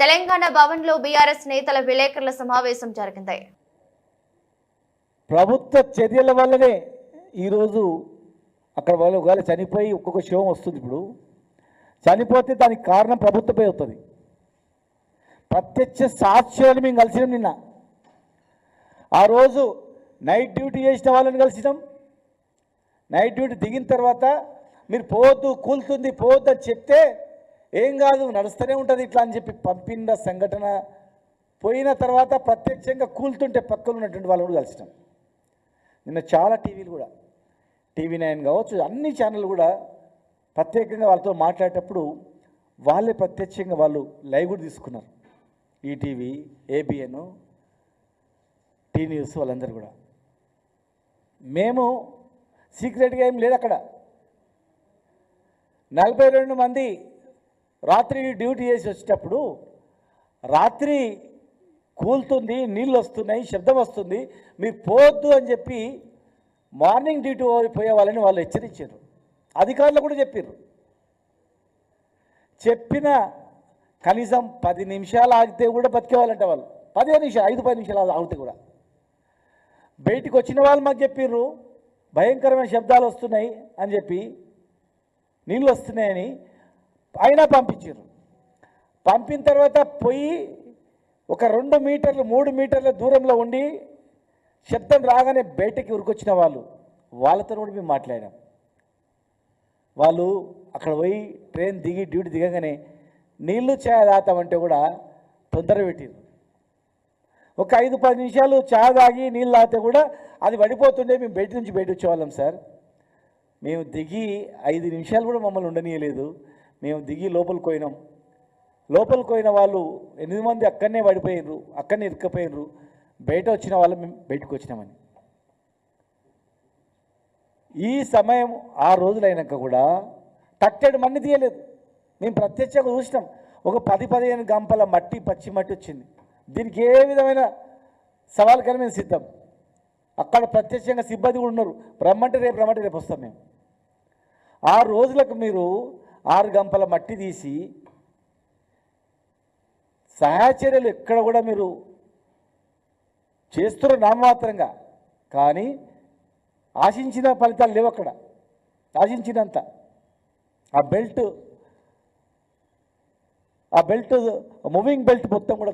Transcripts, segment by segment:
తెలంగాణ భవన్లో బీఆర్ఎస్ నేతల విలేకరుల సమావేశం జరిగింది. ప్రభుత్వ చర్యల వల్లనే ఈరోజు అక్కడ వాళ్ళు ఒకవేళ చనిపోయి ఒక్కొక్క శవం వస్తుంది ఇప్పుడు. చనిపోతే దానికి కారణం ప్రభుత్వమే అవుతుంది. ప్రత్యక్ష సాక్ష్యాలు మేము కలిసినాం నిన్న. ఆ రోజు నైట్ డ్యూటీ చేసిన వాళ్ళని కలిసినాం. నైట్ డ్యూటీ దిగిన తర్వాత మీరు పోవద్దు కూలుతుంది పోవద్దు అని చెప్తే ఏం కాదు నడుస్తూనే ఉంటుంది ఇట్లా అని చెప్పి పంపిన సంఘటన. పోయిన తర్వాత ప్రత్యక్షంగా కూలుతుంటే పక్కలు ఉన్నటువంటి వాళ్ళు కూడా కలిసినాం. నిన్న చాలా టీవీలు కూడా. టీవీ నైన్ కావచ్చు అన్ని ఛానళ్ళు కూడా ప్రత్యేకంగా వాళ్ళతో మాట్లాడేటప్పుడు వాళ్ళే ప్రత్యక్షంగా వాళ్ళు లైవ్ కూడా తీసుకున్నారు. ఈటీవీ ఏబిఎన్ టీ న్యూస్ వాళ్ళందరూ కూడా. మేము సీక్రెట్గా ఏం లేదు అక్కడ. నలభై రెండు మంది రాత్రి డ్యూటీ చేసి వచ్చేటప్పుడు రాత్రి కూలుతుంది నీళ్ళు వస్తున్నాయి శబ్దం వస్తుంది మీరు పోవద్దు అని చెప్పి మార్నింగ్ డ్యూటీ పోయే వాళ్ళని వాళ్ళు హెచ్చరించారు. అధికారులు కూడా చెప్పారు చెప్పిన కనీసం పది నిమిషాలు ఆగితే కూడా బతికేవాళ్ళంట వాళ్ళు. పదిహేను నిమిషాలు ఐదు పది నిమిషాలు ఆగితే కూడా. బయటికి వచ్చిన వాళ్ళు మాకు చెప్పారు భయంకరమైన శబ్దాలు వస్తున్నాయి అని చెప్పి నీళ్ళు వస్తున్నాయని అయినా పంపించారు. పంపిన తర్వాత పోయి ఒక రెండు మీటర్లు మూడు మీటర్ల దూరంలో ఉండి శబ్దం రాగానే బయటకి ఉరికొచ్చిన వాళ్ళు వాళ్ళతో కూడా మేము మాట్లాడాం. వాళ్ళు అక్కడ పోయి ట్రైన్ దిగి డ్యూటీ దిగగానే నీళ్ళు చాయ్ తాతామంటే కూడా తొందర పెట్టింది ఒక ఐదు పది నిమిషాలు చా తాగి నీళ్ళు తాగితే కూడా అది పడిపోతుండే మేము బయట నుంచి బయట వచ్చేవాళ్ళం సార్. మేము దిగి ఐదు నిమిషాలు కూడా మమ్మల్ని ఉండనీయలేదు. మేము దిగి లోపలికి పోయినాం. లోపలికి పోయిన వాళ్ళు ఎనిమిది మంది అక్కడనే పడిపోయినరు అక్కడనే ఇరుక్కపోయినరు బయట వచ్చిన వాళ్ళు మేము బయటకు వచ్చినామని. ఈ సమయం ఆ రోజులైనాక కూడా తట్టెడు మన్ని తీయలేదు. మేము ప్రత్యక్షంగా చూసినాం. ఒక పది పదిహేను గంపల మట్టి పచ్చి మట్టి వచ్చింది. దీనికి ఏ విధమైన సవాల్కైనా మేము సిద్ధం. అక్కడ ప్రత్యక్షంగా సిబ్బంది కూడా ఉన్నారు. రమ్మంటే రేపు రమ్మంటే రేపు వస్తాం మేము. ఆ రోజులకు మీరు ఆరు గంపల మట్టి తీసి సహాచర్యలు ఎక్కడ కూడా మీరు చేస్తున్నారు నామమాత్రంగా కానీ ఆశించిన ఫలితాలు లేవు అక్కడ. ఆశించినంత. ఆ బెల్ట్ ఆ బెల్ట్ మూవింగ్ బెల్ట్ మొత్తం కూడా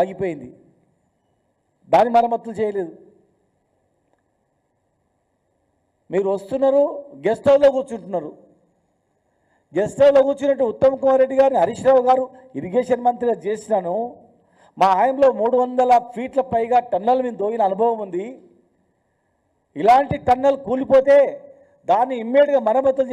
ఆగిపోయింది. దాని మరమ్మతులు చేయలేదు. మీరు వస్తున్నారు గెస్ట్ హౌస్లో కూర్చుంటున్నారు. గెస్ట్ హౌస్లో కూర్చున్నట్టు ఉత్తమ్ కుమార్ రెడ్డి గారిని హరీష్ రావు గారు ఇరిగేషన్ మంత్రిగా చేసినాను. మా ఆయనలో మూడు వందల ఫీట్ల పైగా టన్నల్ మీద దోగిన అనుభవం ఉంది. ఇలాంటి టన్నల్ కూలిపోతే దాన్ని ఇమ్మీడియట్గా మరమ్మతులు